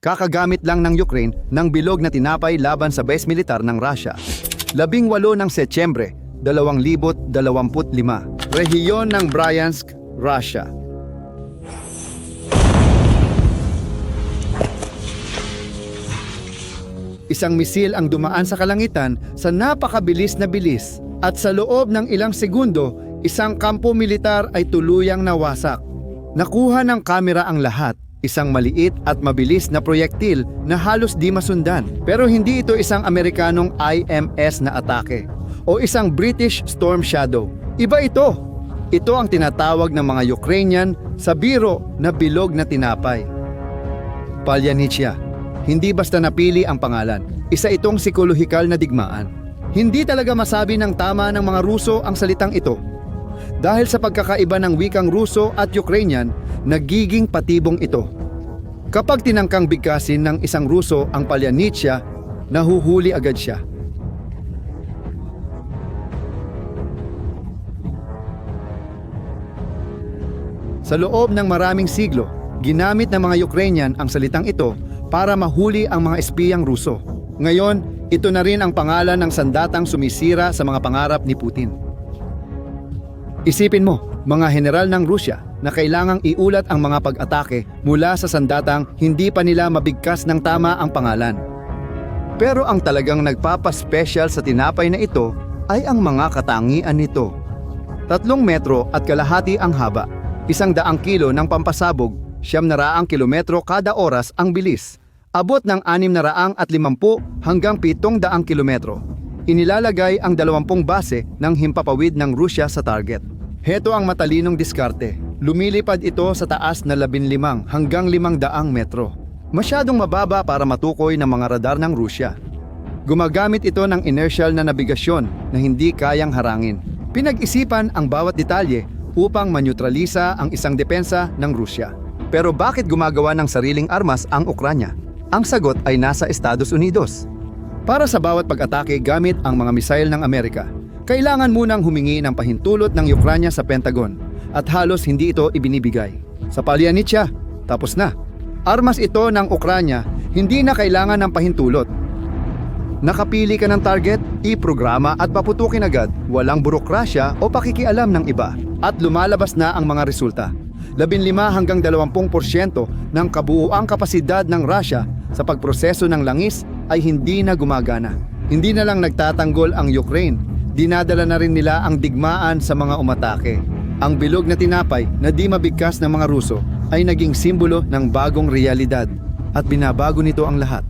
Kakagamit lang ng Ukraine ng bilog na tinapay laban sa base militar ng Russia. Labing walo ng Setyembre, 2025. Rehiyon ng Bryansk, Russia. Isang misil ang dumaan sa kalangitan sa napakabilis na bilis at sa loob ng ilang segundo, isang kampo militar ay tuluyang nawasak. Nakuha ng kamera ang lahat, isang maliit at mabilis na proyektil na halos di masundan. Pero hindi ito isang Amerikanong IMS na atake o isang British Storm Shadow. Iba ito. Ito ang tinatawag ng mga Ukrainian sa biro na bilog na tinapay. Palyanichia. Hindi basta napili ang pangalan. Isa itong psikolohikal na digmaan. Hindi talaga masabi ng tama ng mga Ruso ang salitang ito. Dahil sa pagkakaiba ng wikang Ruso at Ukrainian, nagiging patibong ito. Kapag tinangkang bigkasin ng isang Ruso ang Palyanichia, nahuhuli agad siya. Sa loob ng maraming siglo, ginamit ng mga Ukrainian ang salitang ito para mahuli ang mga espiyang Ruso. Ngayon, ito na rin ang pangalan ng sandatang sumisira sa mga pangarap ni Putin. Isipin mo, mga general ng Rusya na kailangang iulat ang mga pag-atake mula sa sandatang hindi pa nila mabigkas ng tama ang pangalan. Pero ang talagang nagpapaspecial sa tinapay na ito ay ang mga katangian nito. Tatlong metro at kalahati ang haba, isang daang kilo ng pampasabog, siyam na raang kilometro kada oras ang bilis. Abot ng anim na raang at limampu hanggang pitong daang kilometro. Inilalagay ang dalawampung base ng himpapawid ng Rusya sa target. Heto ang matalinong diskarte. Lumilipad ito sa taas na 15 hanggang 500 metro. Masyadong mababa para matukoy ng mga radar ng Rusya. Gumagamit ito ng inertial na nabigasyon na hindi kayang harangin. Pinag-isipan ang bawat detalye upang manyutralisa ang isang depensa ng Rusya. Pero bakit gumagawa ng sariling armas ang Ukranya? Ang sagot ay nasa Estados Unidos. Para sa bawat pag-atake gamit ang mga misail ng Amerika, kailangan munang humingi ng pahintulot ng Ukranya sa Pentagon at halos hindi ito ibinibigay. Sa Palyanichia, tapos na. Armas ito ng Ukranya, hindi na kailangan ng pahintulot. Nakapili ka ng target, iprograma at paputukin agad, walang burokrasya o pakikialam ng iba. At lumalabas na ang mga resulta. 15 hanggang 20% ng kabuuang kapasidad ng Russia sa pagproseso ng langis ay hindi na gumagana. Hindi na lang nagtatanggol ang Ukraine, dinadala na rin nila ang digmaan sa mga umatake. Ang bilog na tinapay na di mabigkas ng mga Ruso ay naging simbolo ng bagong realidad at binabago nito ang lahat.